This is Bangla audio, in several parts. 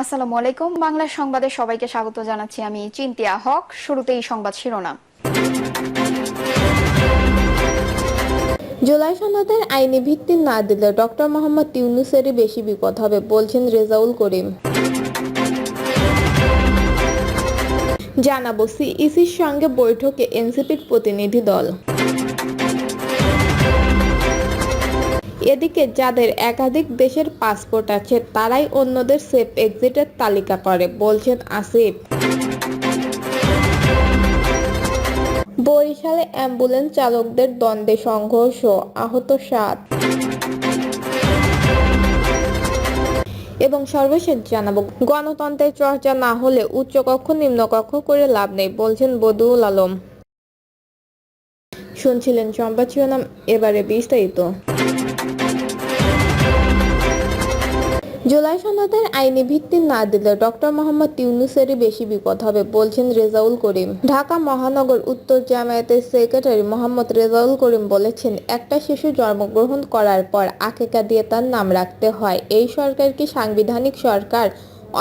আসসালামু আলাইকুম। বাংলা সংবাদে সবাইকে স্বাগত জানাচ্ছি আমি চিন্তিয়া হক। শুরুতেই সংবাদ শিরোনাম। জুলাই সনদের আইনি ভিত্তি না দিলে ডক্টর মোহাম্মদ ইউনুসেরই বেশি বিপদ হবে বলছেন রেজাউল করিম। জানাব সিইসির সঙ্গে বৈঠকে এনসিপির প্রতিনিধি দল। এদিকে যাদের একাধিক দেশের পাসপোর্ট আছে, তারাই অন্যদের সেফ এক্সিটের তালিকা করে, বলছেন আসিফ। বরিশালে অ্যাম্বুলেন্স চালকদের দ্বন্দ্বে সংঘর্ষ, আহত সাত। এবং সর্বশেষ জানাব, গণতন্ত্রের চর্চা না হলে উচ্চকক্ষ, নিম্নকক্ষ করে লাভ নেই, বলছেন বদুল আলম। শুনছিলেন সংবাদ শিরোনাম, এবারে বিস্তারিত। জুলাই সনদের আইনি ভিত্তি না দিলে ডক্টর মোহাম্মদ ইউনুসেরই বেশি বিপদ হবে, বলছেন রেজাউল করিম। ঢাকা মহানগর উত্তর জামায়াতের সেক্রেটারি মোহাম্মদ রেজাউল করিম বলেছেন, একটা শিশু জন্মগ্রহণ করার পর আকেকা দিয়ে তার নাম রাখতে হয়। এই সরকার কি সাংবিধানিক সরকার?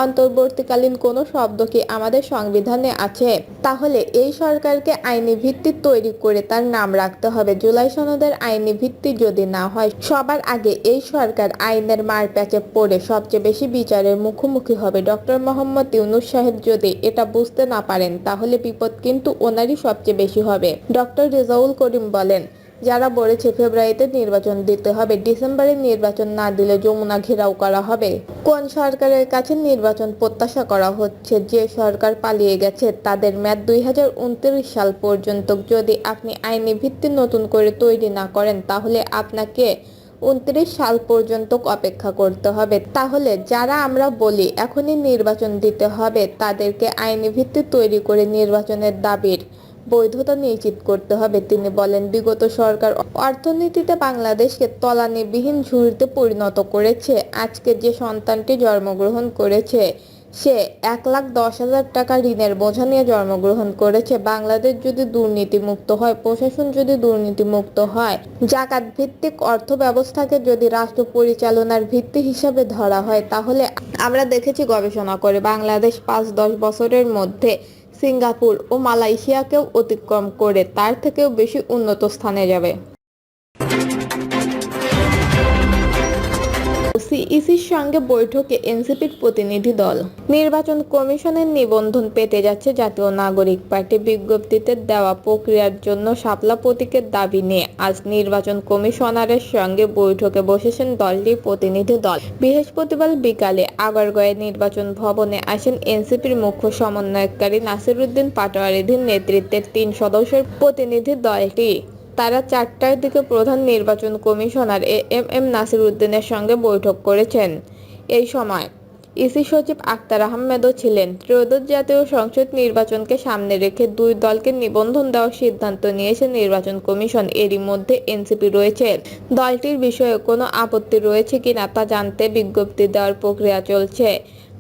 অন্তর্বর্তীকালীন কোনো শব্দ কি আমাদের সংবিধানে আছে? তাহলে এই সরকারকে আইনি ভিত্তি তৈরি করে তার নাম রাখতে হবে। জুলাই সনদের আইনি ভিত্তি যদি না হয়, সবার আগে এই সরকার আইনের মার প্যাচে পড়ে সবচেয়ে বেশি বিচারের মুখোমুখি হবে। ডক্টর মোহাম্মদ ইউনুস সাহেব যদি এটা বুঝতে না পারেন, তাহলে বিপদ কিন্তু ওনারই সবচেয়ে বেশি হবে। ডক্টর রেজাউল করিম বলেন যারা বলেছে ফেব্রুয়ারিতে নির্বাচন দিতে হবে, ডিসেম্বরে নির্বাচন না দিলে যমুনা ঘেরাও করা হবে। কোন সরকারের কাছে নির্বাচন প্রত্যাশা করা হচ্ছে? যে সরকার পালিয়ে গেছে, তাদের মেয়াদ দুই সাল পর্যন্ত যদি আপনি আইনি ভিত্তি নতুন করে তৈরি না করেন, তাহলে আপনাকে উনত্রিশ সাল পর্যন্ত অপেক্ষা করতে হবে। তাহলে যারা আমরা বলি এখনই নির্বাচন দিতে হবে, তাদেরকে আইনি ভিত্তি তৈরি করে নির্বাচনের দাবির বৈধতা নিশ্চিত করতে হবে, তিনি বলেন। বিগত সরকার অর্থনীতিতে বাংলাদেশকে তলানিবিহীন ঝুড়িতে পরিণত করেছে। আজকে যে সন্তানটি জন্মগ্রহণ করেছে, সে এক লাখ দশ হাজার টাকা ঋণের বোঝা নিয়ে জন্মগ্রহণ করেছে। বাংলাদেশ যদি দুর্নীতি মুক্ত হয়, প্রশাসন যদি দুর্নীতি মুক্ত হয় জাকাত ভিত্তিক অর্থ ব্যবস্থাকে যদি রাষ্ট্র পরিচালনার ভিত্তি হিসাবে ধরা হয়, তাহলে আমরা দেখেছি গবেষণা করে বাংলাদেশ পাঁচ দশ বছরের মধ্যে সিঙ্গাপুর ও মালয়েশিয়াকেও অতিক্রম করে তার থেকেও বেশি উন্নত স্থানে যাবে। সিইসির সঙ্গে বৈঠকে এনসিপির প্রতিনিধি দল। নির্বাচন কমিশনের নিবন্ধন পেতে যাচ্ছে জাতীয় নাগরিক পার্টি বিজ্ঞপ্তিতে দেওয়া প্রক্রিয়ার জন্য শাপলা প্রতীকের দাবি নিয়ে আজ নির্বাচন কমিশনারের সঙ্গে বৈঠকে বসেছেন দলটির প্রতিনিধি দল। বৃহস্পতিবার বিকালে আগারগাঁয়ে নির্বাচন ভবনে আসেন এনসিপির মুখ্য সমন্বয়কারী নাসিরুদ্দিন পাটোয়ারিধীর নেতৃত্বের তিন সদস্যের প্রতিনিধি দলটি। তারা চারটার দিকে প্রধান নির্বাচন commissioner A M M Nasir উদ্দিনের সঙ্গে বৈঠক করেছেন। এই সময় ইসি সচিব আক্তার আহমেদও ছিলেন। ত্রয়োদশ জাতীয় সংসদ নির্বাচনকে সামনে রেখে দুই দলকে নিবন্ধন দেওয়ার সিদ্ধান্ত নিয়েছে নির্বাচন কমিশন। এরই মধ্যে এনসিপি রয়েছে। দলটির বিষয়ে কোনো আপত্তি রয়েছে কিনা তা জানতে বিজ্ঞপ্তি দেওয়ার প্রক্রিয়া চলছে।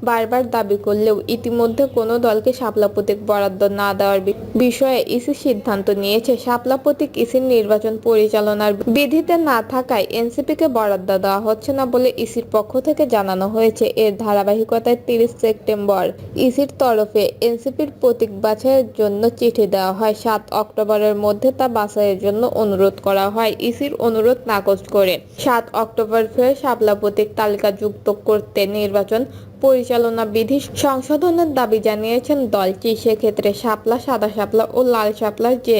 বারবার দাবি করলেও ইতিমধ্যে কোনো দলকে শাপলা প্রতীক বরাদ্দ না দেওয়ার বিষয়ে ইসি সিদ্ধান্ত নিয়েছে। শাপলা প্রতীক ইসির নির্বাচন পরিচালনার বিধিতে না থাকায় এনসিপিকে বরাদ্দ দেওয়া হচ্ছে না বলে ইসির পক্ষ থেকে জানানো হয়েছে। এর ধারাবাহিকতায় তিরিশ সেপ্টেম্বর ইসির তরফে এনসিপির প্রতীক বাছাইয়ের জন্য চিঠি দেওয়া হয়। সাত অক্টোবরের মধ্যে তা বাছাইয়ের জন্য অনুরোধ করা হয় ইসির অনুরোধ নাকচ করে। সাত অক্টোবর ফের শাপলা প্রতীক তালিকা যুক্ত করতে নির্বাচন পরিচালনা বিধি সংশোধনের দাবি জানিয়েছেন দলটি। সেক্ষেত্রে শাপলা, সাদা শাপলা ও লাল শাপলা যে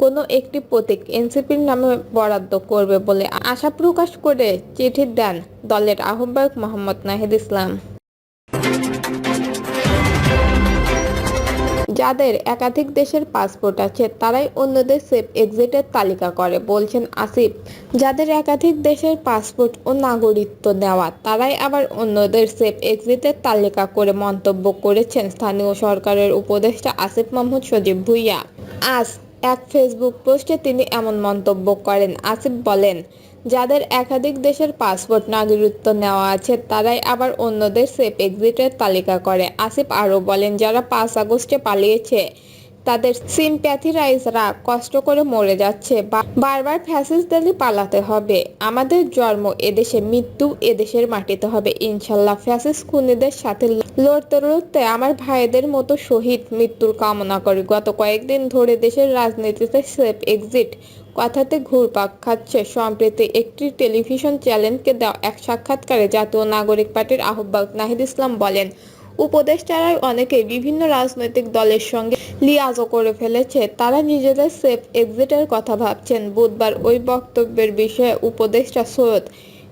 কোনো একটি প্রতীক এনসিপির নামে বরাদ্দ করবে বলে আশা প্রকাশ করে চিঠি দেন দলের আহ্বায়ক মোহাম্মদ নাহিদ ইসলাম। যাদের একাধিক দেশের পাসপোর্ট আছে, তারাই অন্যদের সেফ এক্সিটের তালিকা করে, বলছেন আসিফ। যাদের একাধিক দেশের পাসপোর্ট ও নাগরিকত্ব নেওয়া তারাই আবার অন্যদের সেফ এক্সিটের তালিকা করে মন্তব্য করেছেন স্থানীয় সরকারের উপদেষ্টা আসিফ মাহমুদ সজীব ভুইয়া। আজ এক ফেসবুক পোস্টে তিনি এমন মন্তব্য করেন। আসিফ বলেন যাদের একাধিক দেশের পাসপোর্ট নাগরিকত্ব নেওয়া আছে, তারাই আবার অন্যদের সেফ এক্সিটের তালিকা করে। আসিফ আরও বলেন, যারা পাঁচ আগস্টে পালিয়েছে, তাদের সিম্প্যাথিরাইজরা কষ্ট করে মরে যাচ্ছে। বারবার ফ্যাসিস্টদের পালাতে হবে। আমাদের জন্ম এদেশে, মৃত্যু এদেশের মাটিতে হবে। ইনশাল্লাহ, ফ্যাসিস্ট খুনিদের সাথে লড়তে লড়তে আমার ভাইদের মতো শহীদ মৃত্যুর কামনা করি। গত কয়েকদিন ধরে দেশের রাজনীতিতে সেফ এক্সিট কথাতে ঘুরপাক খাচ্ছে। সম্প্রতি একটি টেলিভিশন চ্যানেলকে দেওয়া এক সাক্ষাৎকারে জাতীয় নাগরিক পার্টির আহ্বায়ক নাহিদ ইসলাম বলেন উপদেষ্টারা অনেকেই বিভিন্ন রাজনৈতিক দলের সঙ্গে লিয়াজও করে ফেলেছে। তারা নিজেদের সেফ এক্সিটের কথা ভাবছেন। বুধবার ওই বক্তব্যের বিষয়ে উপদেষ্টা সৈয়দ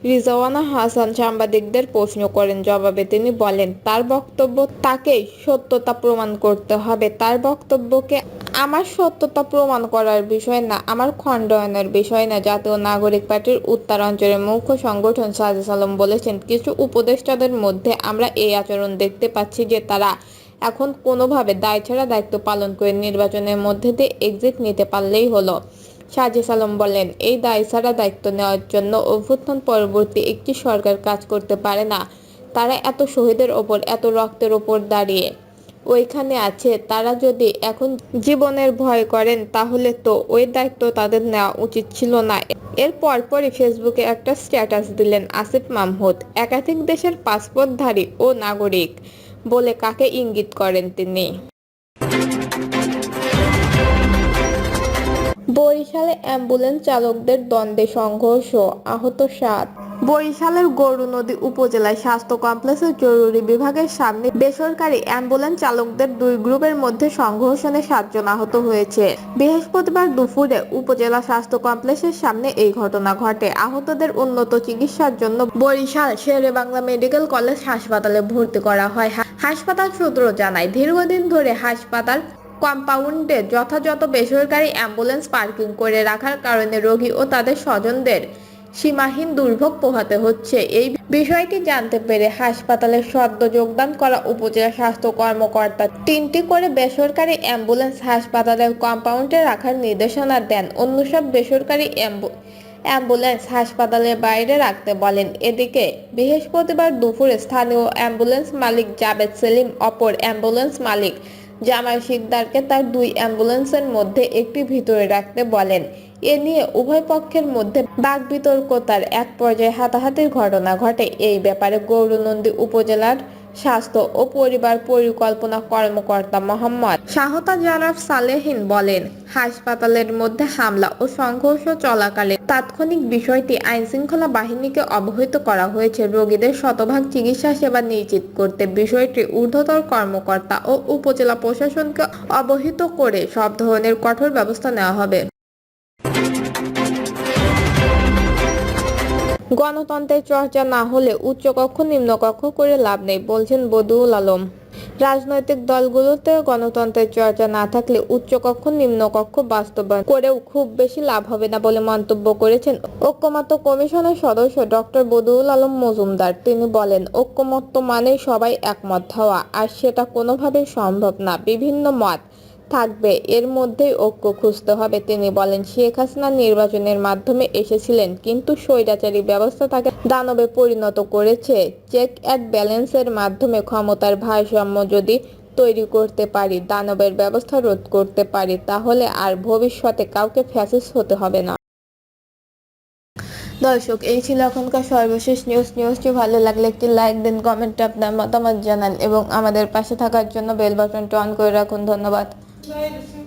রিজওয়ানা হাসান সাংবাদিকদের প্রশ্ন করেন। জবাবে তিনি বলেন, তার বক্তব্য তাকেই সত্যতা প্রমাণ করতে হবে। তার বক্তব্যকে আমার সত্যতা প্রমাণ করার বিষয় না, আমার খণ্ডয়নের বিষয় না। জাতীয় নাগরিক পার্টির উত্তরাঞ্চলের মুখ্য সংগঠন সাজেস আলম বলেছেন, কিছু উপদেষ্টাদের মধ্যে আমরা এই আচরণ দেখতে পাচ্ছি যে তারা এখন কোনোভাবে দায় ছাড়া দায়িত্ব পালন করে নির্বাচনের মধ্যে দিয়ে এক্সিট নিতে পারলেই হলো। সাজিস আলম বলেন, এই দায় ছাড়া দায়িত্ব নেওয়ার জন্য অভ্যুত্থান পরবর্তী একটি সরকার কাজ করতে পারে না। তারা এত শহীদের ওপর, এত রক্তের ওপর দাঁড়িয়ে ওইখানে আছে। তারা যদি এখন জীবনের ভয় করেন, তাহলে তো ওই দায়িত্ব তাদের নেওয়া উচিত ছিল না। এর পরপরই ফেসবুকে একটা স্ট্যাটাস দিলেন আসিফ মাহমুদ, একাধিক দেশের পাসপোর্টধারী ও নাগরিক বলে কাকে ইঙ্গিত করেন তিনি? বরিশালে অ্যাম্বুলেন্স চালকদের দ্বন্দ্বে সংঘর্ষ, আহত সাত। বরিশালের গরু নদী উপজেলায় স্বাস্থ্য কমপ্লেক্সের জরুরি বিভাগের সামনে বেসরকারি অ্যাম্বুলেন্স চালকদের দুই গ্রুপের মধ্যে সংঘর্ষণে সাতজন আহত হয়েছে। বৃহস্পতিবার দুপুরে উপজেলা স্বাস্থ্য কমপ্লেক্সের সামনে এই ঘটনা ঘটে। আহতদের উন্নত চিকিৎসার জন্য বরিশাল শেরে বাংলা মেডিকেল কলেজ হাসপাতালে ভর্তি করা হয়। হাসপাতাল সূত্র জানায়, দীর্ঘদিন ধরে হাসপাতাল কম্পাউন্ডে যথাযথ বেসরকারি অ্যাম্বুলেন্স পার্কিং করে রাখার কারণে রোগী ও তাদের স্বজনদের সীমাহীন দুর্ভোগ পোহাতে হচ্ছে। এই বিষয়টি জানতে পেরে হাসপাতালে সদ্য যোগদান করা উপজেলা স্বাস্থ্য কর্মকর্তা তিনটি করে বেসরকারি অ্যাম্বুলেন্স হাসপাতালের কম্পাউন্ডে রাখার নির্দেশনা দেন। অন্য সব বেসরকারি অ্যাম্বুলেন্স হাসপাতালের বাইরে রাখতে বলেন। এদিকে বৃহস্পতিবার দুপুরে স্থানীয় অ্যাম্বুলেন্স মালিক জাবেদ সেলিম, অপর অ্যাম্বুলেন্স মালিক জামাল শিকদারকে তার দুই অ্যাম্বুলেন্সের মধ্যে একটি ভিতরে রাখতে বলেন। এ নিয়ে উভয় পক্ষের মধ্যে বাক বিতর্কতার এক পর্যায়ে হাতাহাতির ঘটনা ঘটে। এই ব্যাপারে গৌরনন্দী উপজেলার স্বাস্থ্য ও পরিবার পরিকল্পনা কর্মকর্তা মোহাম্মদ শাহতা জারাফ সালেহিন বলেন, হাসপাতালের মধ্যে হামলা ও সংঘর্ষ চলাকালে তাৎক্ষণিক বিষয়টি আইনশৃঙ্খলা বাহিনীকে অবহিত করা হয়েছে। রোগীদের শতভাগ চিকিৎসা সেবা নিশ্চিত করতে বিষয়টি ঊর্ধ্বতর কর্মকর্তা ও উপজেলা প্রশাসনকে অবহিত করে সব ধরনের কঠোর ব্যবস্থা নেওয়া হবে। গণতন্ত্রের চর্চা না হলে উচ্চকক্ষ নিম্নকক্ষ করে লাভ নেই, বলছেন বদুল আলম। রাজনৈতিক দলগুলোতে গণতন্ত্রের চর্চা না থাকলে উচ্চকক্ষ নিম্নকক্ষ বাস্তবায়ন করেও খুব বেশি লাভ হবে না বলে মন্তব্য করেছেন ঐক্যমত্য কমিশনের সদস্য ডক্টর বদুল আলম মজুমদার। তিনি বলেন, ঐক্যমত্য মানেই সবাই একমত হওয়া, আর সেটা কোনোভাবেই সম্ভব না। বিভিন্ন মত থাকবে। এর মধ্যেই ঐক্য খুঁজতে হবে, তিনি বলেন। শেখ হাসিনা নির্বাচনের মাধ্যমে এসেছিলেন, কিন্তু স্বৈরাচারী ব্যবস্থা তাকে দানবে পরিণত করেছে। চেক অ্যান্ড ব্যালেন্সের মাধ্যমে ক্ষমতার ভারসাম্য যদি তৈরি করতে পারি, দানবের ব্যবস্থা রোধ করতে পারি, তাহলে আর ভবিষ্যতে কাউকে ফ্যাসিস্ট হতে হবে না। দর্শক, এই ছিল এখনকার সর্বশেষ নিউজ নিউজটি ভালো লাগলে একটি লাইক দিন কমেন্টে আপনার মতামত জানান এবং আমাদের পাশে থাকার জন্য বেল বাটনটি অন করে রাখুন। ধন্যবাদ। Later.